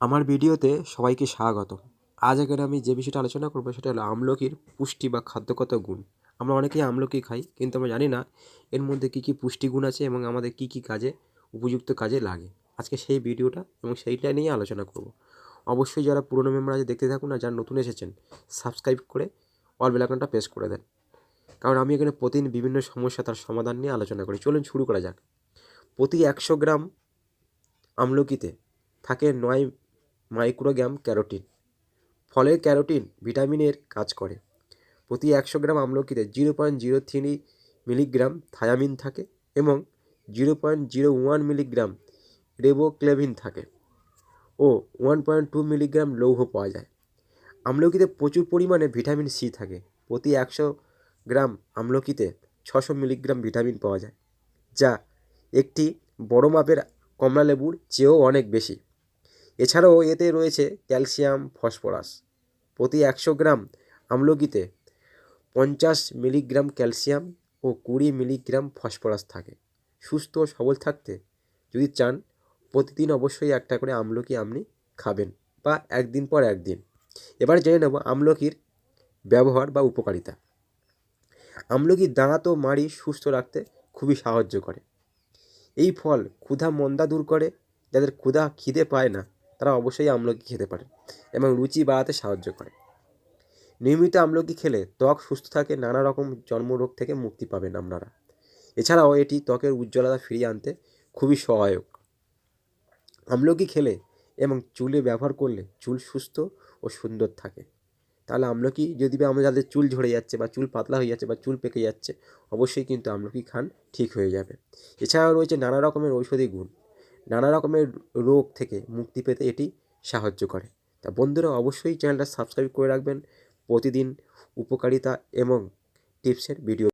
আমার ভিডিওতে সবাইকে স্বাগত। আজ এখানে আমি যে বিষয়টা আলোচনা করব সেটা হলো আমলকির পুষ্টি বা খাদ্যগত গুণ। আমরা অনেকেই আমলকি খাই, কিন্তু আমরা জানি না এর মধ্যে কী কী পুষ্টিগুণ আছে এবং আমাদের কী কী কাজে, উপযুক্ত কাজে লাগে। আজকে সেই ভিডিওটা এবং সেইটা নিয়ে আলোচনা করব। অবশ্যই যারা পুরনো মেম্বার আছে দেখতে থাকুন আর যারা নতুন এসেছেন সাবস্ক্রাইব করে অল বেলাকনটা প্রেস করে দেন। কারণ আমি এখানে প্রতিদিন বিভিন্ন সমস্যা তার সমাধান নিয়ে আলোচনা করি। চলুন শুরু করা যাক। প্রতি একশো গ্রাম আমলকিতে থাকে নয় মাইক্রোগ্রাম ক্যারোটিন। ফলের ক্যারোটিন ভিটামিনের কাজ করে। প্রতি একশো gram আমলকিতে zero point zero three milligram thiamine থাকে এবং zero point zero one milligram riboflavin থাকে ও ওয়ান পয়েন্ট টু মিলিগ্রাম লৌহ পাওয়া যায়। আমলকিতে প্রচুর পরিমাণে ভিটামিন সি থাকে। প্রতি একশো গ্রাম আমলকিতে ছশো মিলিগ্রাম ভিটামিন পাওয়া যায়, যা একটি বড় মাপের কমলালেবুর চেয়েও অনেক বেশি। এছাড়াও এতে রয়েছে ক্যালসিয়াম, ফসফরাস প্রতি একশো গ্রাম আমলকিতে পঞ্চাশ মিলিগ্রাম ক্যালসিয়াম ও কুড়ি মিলিগ্রাম ফসফরাস থাকে। সুস্থ ও সবল থাকতে যদি চান, প্রতিদিন অবশ্যই একটা করে আমলকি আপনি খাবেন বা একদিন পর একদিন। এবার জেনে নেব আমলকির ব্যবহার বা উপকারিতা। আমলকি দাঁত ও মাড়ি সুস্থ রাখতে খুবই সাহায্য করে। এই ফল ক্ষুধা মন্দা দূর করে, যাদের ক্ষুধা খিদে পায় না তারা অবশ্যই আমলকি খেতে পারে এবং রুচি বাড়াতে সাহায্য করে। নিয়মিত আমলকি খেলে ত্বক সুস্থ থাকে, নানা রকম জন্মরোগ থেকে মুক্তি পাবেন আপনারা। এছাড়াও এটি ত্বকের উজ্জ্বলতা ফিরিয়ে আনতে খুবই সহায়ক। আমলকি খেলে এবং চুলে ব্যবহার করলে চুল সুস্থ ও সুন্দর থাকে। তাহলে আমলকি যদি বা আমরা যাদের চুল ঝরে যাচ্ছে বা চুল পাতলা হয়ে যাচ্ছে বা চুল পেকে যাচ্ছে, অবশ্যই কিন্তু আমলকি খান ঠিক হয়ে যাবে। এছাড়াও রয়েছে নানা রকমের ঔষধি গুণ। নানা রকমের রোগ থেকে মুক্তি পেতে এটি সাহায্য করে। তা বন্ধুরা, অবশ্যই চ্যানেলটা সাবস্ক্রাইব করে রাখবেন। প্রতিদিন উপকারিতা এবং টিপসের ভিডিও